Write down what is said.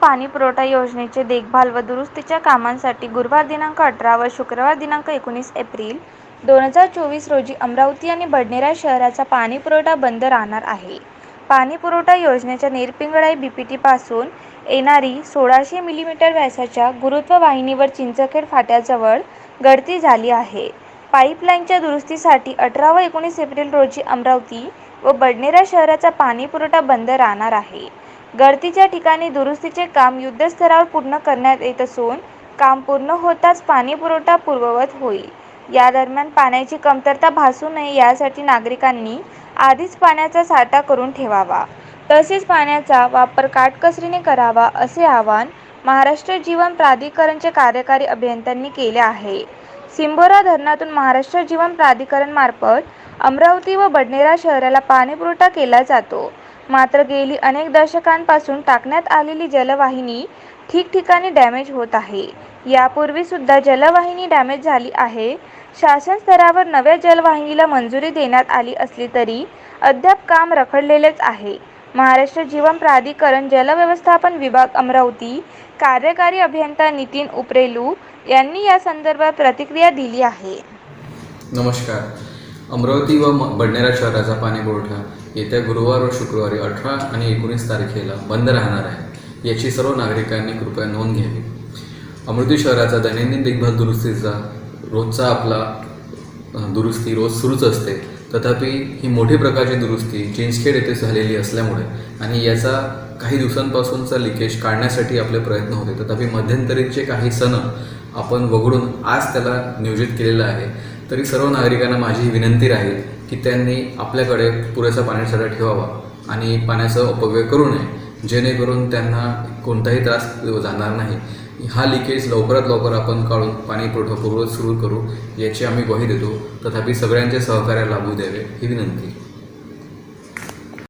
पाणीपुरवठा योजनेचे देखभाल व दुरुस्तीच्या कामांसाठी गुरुवार दिनांक अठरा व शुक्रवार दिनांक एकोणीस एप्रिल दोन हजार चोवीस रोजी अमरावती आणि बडनेरा शहराचा पाणीपुरवठा बंद राहणार आहे. पाणीपुरवठा योजनेच्या नेरपिंगळाई बीपीटीपासून येणारी सोळाशे मिलीमीटर व्यासाच्या गुरुत्व वाहिनीवर चिंचखेड फाट्याजवळ गळती झाली आहे. पाईपलाईनच्या दुरुस्तीसाठी अठरा व एकोणीस एप्रिल रोजी अमरावती व बडनेरा शहराचा पाणीपुरवठा बंद राहणार आहे. गळतीच्या ठिकाणी दुरुस्तीचे काम युद्धस्तरावर पूर्ण करण्यात येत असून काम पूर्ण होताच पाणी पुरवठा पूर्ववत होईल. या दरम्यान पाण्याची कमतरता भासू नये यासाठी नागरिकांनी आधीच पाण्याचा साठा करून ठेवावा. तसेच पाण्याचा वापर काटकसरीने करावा असे आवाहन महाराष्ट्र जीवन प्राधिकरणचे कार्यकारी अभियंत्यांनी केले आहे. सिंबोरा धरणातून महाराष्ट्र जीवन प्राधिकरणमार्फत अमरावती व बडनेरा शहराला पाणीपुरवठा केला जातो. मात्र गेली अनेक दशकांपासून टाकण्यात आलेली जलवाहिनी ठिकठिकाणी डॅमेज होत आहे. यापूर्वी सुद्धा जलवाहिनी डॅमेज झाली आहे. शासन स्तरावर नव्या जलवाहिनीला मंजुरी देण्यात आली असली तरी अद्याप काम रखडलेलेच आहे. महाराष्ट्र जीवन प्राधिकरण जलव्यवस्थापन विभाग अमरावती कार्यकारी अभियंता नितीन उप्रेलू यांनी या संदर्भात प्रतिक्रिया दिली आहे. नमस्कार. अमरावती व बडनेरा शहराचा पाणी पुरवठा येत्या गुरुवार व शुक्रवारी अठरा आणि एकोणीस तारखेला बंद राहणार आहे. याची सर्व नागरिकांनी कृपया नोंद घ्यावी. अमरावती शहराचा दैनंदिन देखभाल दुरुस्तीचा रोजचा आपला दुरुस्ती रोज सुरूच असते. तथापि ही मोठी प्रकारची दुरुस्ती चिंचखेड येथे झालेली असल्यामुळे आणि याचा काही दिवसांपासूनचा लिकेज काढण्यासाठी आपले प्रयत्न होते. तथापि मध्यंतरीचे काही सण आपण वगळून आज त्याला नियोजित केलेलं आहे. तरी सर्व नागरिकांना माझी ही विनंती राहील की त्यांनी आपल्याकडे पुरेसा पाण्यासाठा ठेवावा आणि पाण्याचा अपव्यय करू नये जेणेकरून त्यांना कोणताही त्रास जाणार नाही. हा लिकेज लवकरात लवकर आपण काढून पाणी पुरवठा पूर्वत सुरू करू याची आम्ही ग्वाही देतो. तथापि सगळ्यांचे सहकार्य लाभू द्यावे ही विनंती.